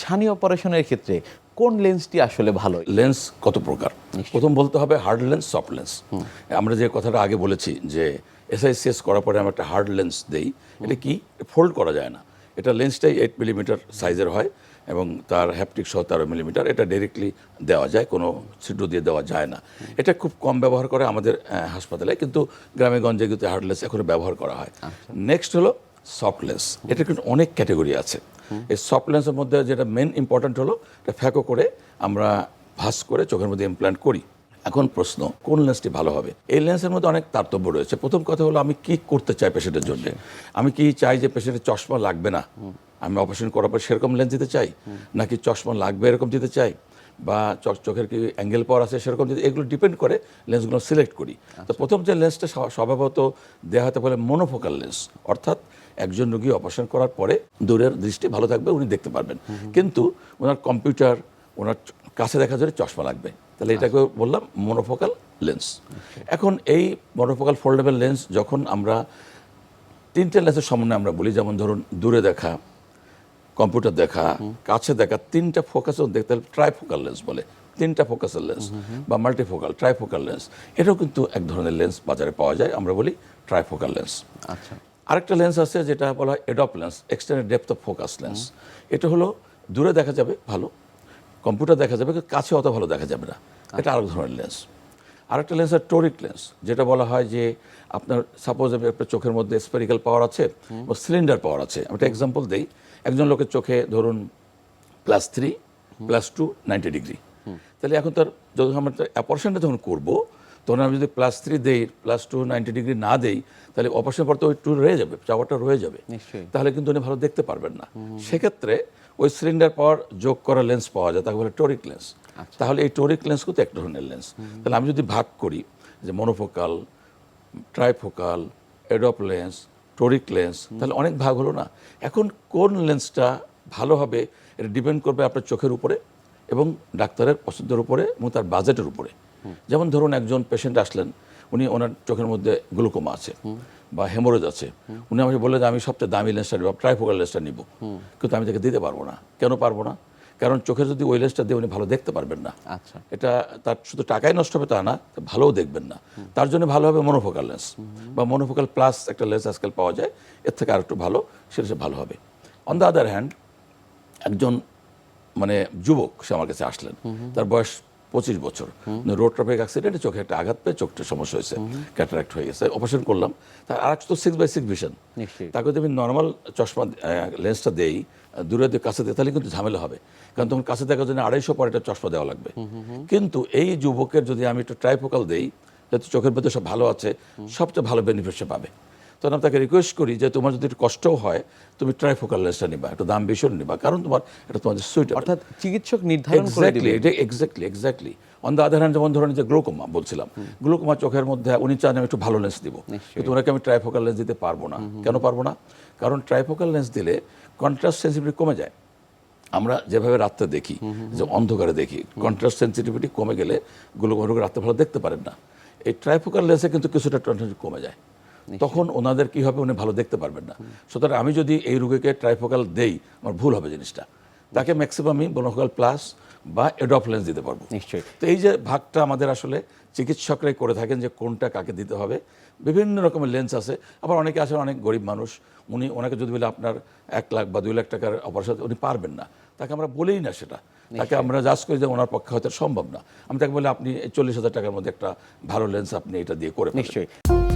ছানি অপারেশনের ক্ষেত্রে কোন লেন্সটি আসলে ভালো? লেন্স কত প্রকার? প্রথম বলতে হবে হার্ড লেন্স সফট লেন্স। আমরা যে কথাটা আগে বলেছি যে এসআইসিএস করার পরে আমরা একটা হার্ড লেন্স দেই এটা কি? ফোল্ড করা যায় না। এটা লেন্সটাই এইট মিলিমিটার সাইজের হয় এবং তার হ্যাপটিক সহ তেরো মিলিমিটার এটা ডাইরেক্টলি দেওয়া যায় কোনো ছিদ্র দিয়ে দেওয়া যায় না। এটা খুব কম ব্যবহার করে আমাদের হাসপাতালে কিন্তু গ্রামে গঞ্জে কিন্তু হার্ড লেন্স এখনও ব্যবহার করা হয়। নেক্সট হলো সফট লেন্স। এটা কিন্তু অনেক ক্যাটাগরি আছে। এই সফট লেন্সের মধ্যে যেটা মেন ইম্পর্ট্যান্ট হলো এটা ফ্যাকো করে আমরা ভাস করে চোখের মধ্যে ইমপ্ল্যান্ট করি। এখন প্রশ্ন কোন লেন্সটি ভালো হবে? এই লেন্সের মধ্যে অনেক তারতম্য রয়েছে। প্রথম কথা হলো আমি কি করতে চাই পেশেন্টের জন্য? আমি কি চাই যে পেশেন্টের চশমা লাগবে না? আমি অপারেশন করার পর সেরকম লেন্স দিতে চাই? নাকি চশমা লাগবে এরকম দিতে চাই? বা চোখ- চোখের কি অ্যাঙ্গেল পাওয়ার আছে সেরকম যদি এগুলো ডিপেন্ড করে লেন্সগুলো সিলেক্ট করি। তো প্রথম যে লেন্সটা স্বভাবত দেওয়া হতে বলে মনোফোকাল লেন্স অর্থাৎ একজন রোগী অপারেশন করার পরে দূরের দৃষ্টি ভালো থাকবে উনি দেখতে পারবেন। কিন্তু ওনার কম্পিউটার ওনার কাছে দেখা জন্য চশমা লাগবে। তাহলে এটাকে বললাম মনোফোকাল লেন্স এখন এই মনোফোকাল ফোল্ডেবল লেন্স যখন আমরা তিনটে লেন্সের সমন্বয়ে আমরা বলি যেমন ধরুন দূরে দেখা কম্পিউটার দেখা কাছে দেখা তিনটা ফোকাস দেখতে হলে ট্রাইফোকাল লেন্স বলে তিনটা ফোকাসের লেন্স বা মাল্টিফোকাল ট্রাইফোকাল লেন্স এটাও কিন্তু এক ধরনের লেন্স বাজারে পাওয়া যায় আমরা বলি ট্রাইফোকাল লেন্স আচ্ছা। আরেকটা লেন্স আছে যেটা বলা হয় EDOF lens extended depth of focus lens এটা হলো দূরে দেখা যাবে ভালো কম্পিউটার দেখা যাবে কিন্তু কাছে অত ভালো দেখা যাবে না। এটা আরেক ধরনের লেন্স আরেকটা লেন্স আছে টোরিক লেন্স যেটা বলা হয় যে আপনার সাপোজ আপনার চোখের মধ্যে স্পেরিক্যাল পাওয়ার আছে বা সিলিন্ডার পাওয়ার আছে। আমি একটা এক্সাম্পল দিই। একজন লোকের চোখে ধরুন plus three plus two ninety degree তাহলে এখন তার যখন আমরা অপারেশনটা যখন করব তখন আমি যদি প্লাস থ্রি দেই প্লাস টু নাইনটি ডিগ্রি না দেই তাহলে অপারেশন পর তো ওই টু রয়ে যাবে চাওয়াটা রয়ে যাবে। তাহলে কিন্তু উনি ভালো দেখতে পারবেন না। সেক্ষেত্রে ওই সিলিন্ডার পাওয়ার যোগ করা লেন্স পাওয়া যায় তাকে বলে টোরিক লেন্স তাহলে এই টোরিক লেন্স কিন্তু এক ধরনের লেন্স তাহলে আমি যদি ভাগ করি যে monofocal trifocal EDOF lens toric lens তাহলে অনেক ভাগ হলো না। এখন কোন লেন্সটা ভালো হবে এটা ডিপেন্ড করবে আপনার চোখের উপরে এবং ডাক্তারের পছন্দের উপরে এবং তার বাজেটের উপরে। যেমন ধরুন একজন পেশেন্ট আসলেন উনি ওনার চোখের মধ্যে গ্লুকোমা আছে বা হেমোরেজ আছে। উনি আমাকে বললেন যে আমি সবচেয়ে দামি লেন্সটা নিব ট্রাইফোকাল লেন্সটা নিব। কিন্তু আমি তাকে দিতে পারব না। কেন পারব না? কারণ চোখের যদি ওই লেন্সটা দিয়ে উনি ভালো দেখতে পারবেন না আচ্ছা। এটা তার শুধু টাকাই নষ্ট হবে তা না ভালোও দেখবেন না। তার জন্য ভালো হবে মনোফোকাল লেন্স বা মনোফোকাল প্লাস একটা লেন্স আজকাল পাওয়া যায় এর থেকে আর একটু ভালো সেটা সে ভালো হবে। অন দ্য আদার হ্যান্ড একজন মানে যুবক সে আমার কাছে আসলেন তার বয়স পঁচিশ বছর। রোড ট্রাফিক অ্যাক্সিডেন্টে চোখে একটা আঘাত পেয়ে চোখটা সমস্যা হয়েছে ক্যাটারাক্ট হয়ে গেছে অপারেশন করলাম। তার আর তো সিক্স বাই সিক্স ভিশন তাকে যদি আমি নর্মাল চশমা লেন্সটা দেই দূরে দিয়ে কাছে দিই তাহলে কিন্তু ঝামেলা হবে। কারণ তখন কাছে দেখার জন্য আড়াইশো পর একটা চশমা দেওয়া লাগবে। কিন্তু এই যুবকের যদি আমি একটু ট্রাইফোকাল দেই যাতে চোখের ভেতর সব ভালো আছে সবচেয়ে ভালো বেনিফিট সে পাবে। তখন আমি তাকে রিকোয়েস্ট করি যে তোমার যদি কষ্টও হয় তুমি ট্রাইফোকাল লেন্সটা নিবা একটু দাম বেশি নিবা কারণ তোমার এটা তোমাদের সুইট অর্থাৎ চিকিৎসক নির্ধারণ এক্স্যাক্টলি এটা exactly exactly on the other hand যেমন ধরেন যে গ্লোকোমা বলছিলাম গ্লোকোমা চোখের মধ্যে উনি চান আমি একটু ভালো লেন্স দিব কিন্তু ওনাকে আমি ট্রাইফোকাল লেন্স দিতে পারব না। কেন পারব না? কারণ ট্রাইফোকাল লেন্স দিলে কন্ট্রাস্ট সেন্সিটিভিটি কমে যায়। আমরা যেভাবে রাত্রে দেখি যে অন্ধকারে দেখি কন্ট্রাস্ট সেন্সিটিভিটি কমে গেলে গ্লোকোমা রোগে রাত্রে ভালো দেখতে পারেন না। এই ট্রাইফোকাল লেন্সে কিন্তু কিছুটা কন্ট্রাস্ট কমে যায়। তখন ওনাদের কি হবে উনি ভালো দেখতে পারবেন না। সুতরাং আমি যদি এই রোগীকে ট্রাইফোকাল দেই আমার ভুল হবে জিনিসটা। তাকে ম্যাক্সিমাম আমি বনোফোকাল প্লাস বা এডপ লেন্স দিতে পারব। নিশ্চয়ই। তো এই যে ভাগটা আমাদের আসলে চিকিৎসকরাই করে থাকেন যে কোনটা কাকে দিতে হবে বিভিন্ন রকমের লেন্স আছে। আবার অনেকে আসলে অনেক গরিব মানুষ উনি ওনাকে যদি বলে আপনার এক লাখ বা দুই লাখ টাকার অপারেশন উনি পারবেন না। তাকে আমরা বলেই না সেটা। তাকে আমরা জাজ করি যে ওনার পক্ষে হয়তো সম্ভব না। আমি তাকে বলি আপনি চল্লিশ হাজার টাকার মধ্যে একটা ভালো লেন্স আপনি এটা দিয়ে করে। নিশ্চয়ই।